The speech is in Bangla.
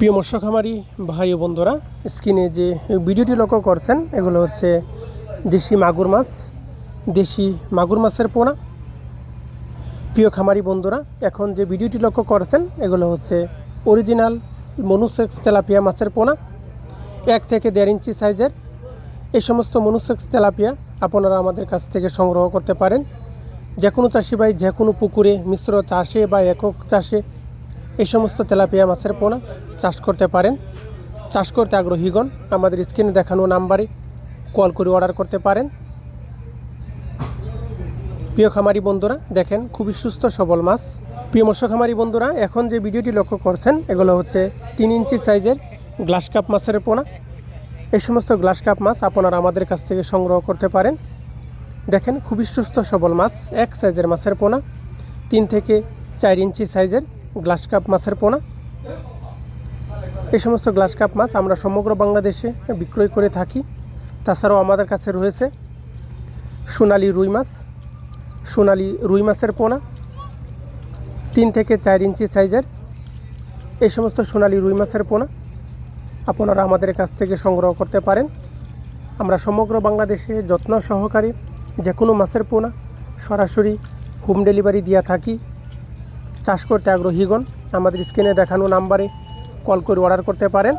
প্রিয় মৎস্য খামারি, ভাই ও বন্ধুরা, স্ক্রিনে যে ভিডিওটি লক্ষ্য করছেন, এগুলো হচ্ছে দেশি মাগুর মাছ, দেশি মাগুর মাছের পোনা। প্রিয় খামারি বন্ধুরা, এখন যে ভিডিওটি লক্ষ্য করছেন, এগুলো হচ্ছে অরিজিনাল মনুসেক্স তেলাপিয়া মাছের পোনা, এক থেকে দেড় ইঞ্চি সাইজের। এই সমস্ত মনুসেক্স তেলাপিয়া আপনারা আমাদের কাছ থেকে সংগ্রহ করতে পারেন। যে কোনো চাষি ভাই যে কোনো পুকুরে, মিশ্র চাষে বা একক চাষে এই সমস্ত তেলাপিয়া মাছের পোনা চাষ করতে পারেন। চাষ করতে আগ্রহীগণ, আমাদের স্ক্রিনে দেখানো নাম্বারে কল করে অর্ডার করতে পারেন। প্রিয় খামারি বন্ধুরা, দেখেন খুবই সুস্থ, সবল মাছ। প্রিয় মৎস্য খামারি বন্ধুরা, এখন যে ভিডিওটি লক্ষ্য করছেন, এগুলো হচ্ছে তিন ইঞ্চি সাইজের গ্লাস কাপ মাছের পোনা। এই সমস্ত গ্লাস কাপ মাছ আপনারা আমাদের কাছ থেকে সংগ্রহ করতে পারেন। দেখেন খুবই সুস্থ, সবল মাছ, এক সাইজের মাছের পোনা, তিন থেকে চার ইঞ্চি সাইজের গ্লাস কাপ মাছের পোনা। এই সমস্ত গ্লাস কাপ মাছ আমরা সমগ্র বাংলাদেশে বিক্রয় করে থাকি। তাছাড়াও আমাদের কাছে রয়েছে সোনালি রুই মাছ, সোনালি রুই মাছের পোনা, তিন থেকে চার ইঞ্চি সাইজের এই সমস্ত সোনালি রুই মাছের পোনা। আপনারা আমাদের কাছ থেকে সংগ্রহ করতে পারেন। আমরা সমগ্র বাংলাদেশে যত্ন সহকারে যে কোনো মাছের পোনা সরাসরি হোম ডেলিভারি দিয়ে থাকি। চাষ করতে আগ্রহীগণ আমাদের স্ক্রিনে দেখানো নাম্বারে কল করে অর্ডার করতে পারেন।